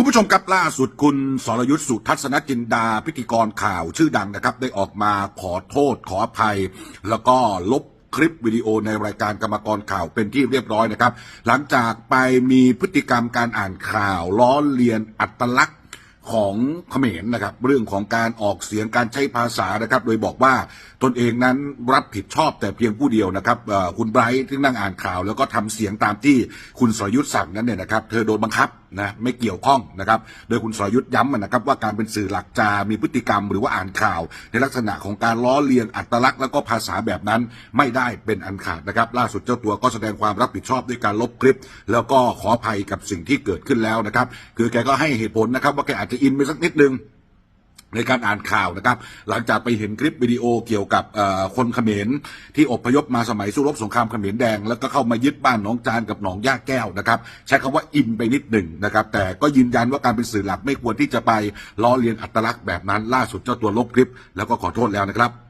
คุณผู้ชมครับล่าสุดคุณสรยุทธ์สุทัศนจินดาพิธีกรข่าวชื่อดังนะครับ ได้ออกมาขอโทษขออภัย แล้วก็ลบคลิปวิดีโอในรายการกรรมกรข่าวเป็นที่เรียบร้อยนะครับ หลังจากไปมีพฤติกรรมการอ่านข่าวล้อเลียนอัตลักษณ์ ของเขมรนะครับ เรื่องของการออกเสียงการใช้ภาษานะครับ โดยบอกว่าตนเองนั้นรับผิดชอบแต่เพียงผู้เดียวนะครับคุณไบรท์ที่นั่งอ่านข่าว แล้วก็ทำเสียงตามที่คุณสรยุทธ์สั่งนั้นเนี่ยนะครับ เธอโดนบังคับนะไม่เกี่ยวข้องนะครับ โดยคุณสรยุทธ์ย้ำนะครับว่าการเป็นสื่อหลักจะมีพฤติกรรมหรือว่าอ่านข่าว ในลักษณะของการล้อเลียนอัตลักษณ์แล้วก็ภาษาแบบนั้นไม่ได้เป็นอันขาดนะครับ ล่าสุดเจ้าตัวก็แสดงความรับผิดชอบด้วยการลบคลิป แล้วก็ขออภัยกับสิ่งที่เกิดขึ้นแล้วนะครับ คือแกก็ให้เหตุผลนะครับว่าแกอาจจะอินไปสักนิดนึงในการอ่านข่าวนะครับ หลังจากไปเห็นคลิปวิดีโอเกี่ยวกับคนเขมรที่อพยพมาสมัยสู้รบสงครามเขมรแดง แล้วก็เข้ามายึดบ้านหนองจานกับหนองย่าแก้วนะครับ ใช้คำว่าอินไปนิดหนึ่งนะครับ แต่ก็ยืนยันว่าการเป็นสื่อหลักไม่ควรที่จะไปล้อเลียนอัตลักษณ์แบบนั้นล่าสุดเจ้าตัวลบคลิป แล้วก็ขอโทษแล้วนะครับ